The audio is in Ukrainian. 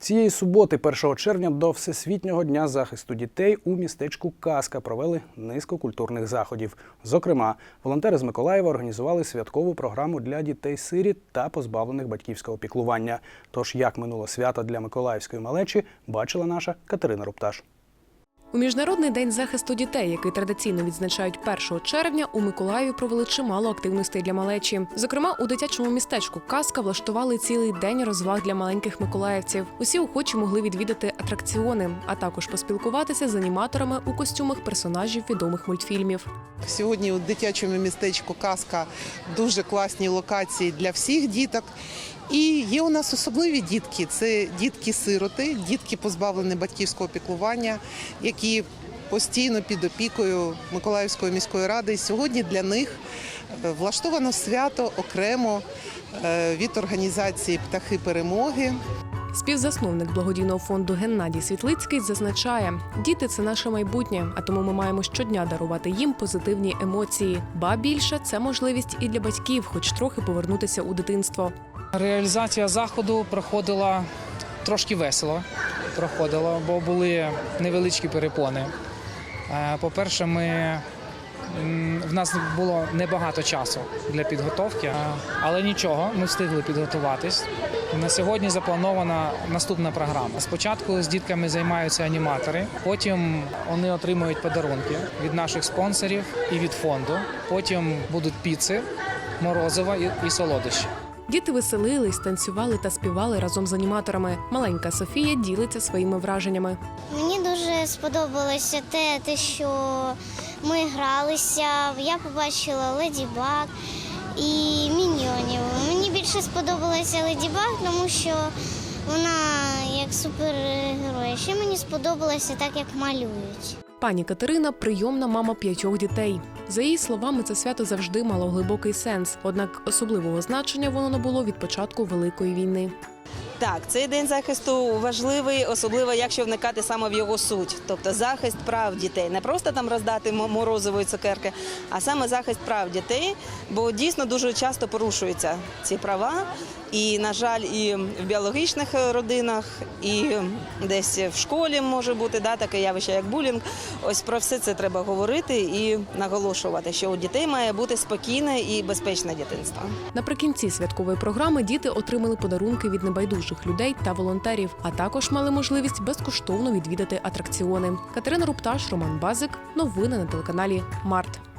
Цієї суботи, 1 червня, до Всесвітнього дня захисту дітей у містечку Казка провели низку культурних заходів. Зокрема, волонтери з Миколаєва організували святкову програму для дітей-сиріт та позбавлених батьківського піклування. Тож, як минуло свято для миколаївської малечі, бачила наша Катерина Рупташ. У міжнародний день захисту дітей, який традиційно відзначають 1 червня, у Миколаєві провели чимало активностей для малечі. Зокрема, у дитячому містечку Казка влаштували цілий день розваг для маленьких миколаївців. Усі охочі могли відвідати атракціони, а також поспілкуватися з аніматорами у костюмах персонажів відомих мультфільмів. Сьогодні у дитячому містечку Казка дуже класні локації для всіх діток. І є у нас особливі дітки. Це дітки-сироти, дітки позбавлені батьківського піклування, які постійно під опікою Миколаївської міської ради. І сьогодні для них е, влаштовано свято окремо е, від організації Птахи перемоги. Співзасновник благодійного фонду Геннадій Світлицький зазначає, діти це наше майбутнє, а тому ми маємо щодня дарувати їм позитивні емоції. Ба більше це можливість і для батьків, хоч трохи повернутися у дитинство. Реалізація заходу проходила трошки весело. Проходила, бо були невеличкі перепони. Е, По-перше, ми, в нас було небагато часу для підготовки, е, але нічого, ми встигли підготуватись. На сьогодні запланована наступна програма. Спочатку з дітками займаються аніматори, потім вони отримують подарунки від наших спонсорів і від фонду. Потім будуть піци, морозива і, і солодощі. Діти веселились, танцювали та співали разом з аніматорами. Маленька Софія ділиться своїми враженнями. Мені дуже сподобалося те, те, що ми гралися. Я побачила Леді Баг і Міньйонів. Мені більше сподобалася Леді Баг, тому що вона як супергерой. Ще мені сподобалося так, як малюють. Пані Катерина прийомна мама п'ятьох дітей. За її словами, це свято завжди мало глибокий сенс. Однак особливого значення воно набуло від початку великої війни. Так, цей день захисту важливий, особливо якщо вникати саме в його суть, тобто захист прав дітей, не просто там роздати морозової цукерки, а саме захист прав дітей, бо дійсно дуже часто порушуються ці права. І, на жаль, і в біологічних родинах, і десь в школі може бути да, таке явище, як булінг. Ось про все це треба говорити і наголошувати, що у дітей має бути спокійне і безпечне дитинство. Наприкінці святкової програми діти отримали подарунки від небайдужих людей та волонтерів, а також мали можливість безкоштовно відвідати атракціони. Катерина Рупташ, Роман Базик. Новини на телеканалі Март.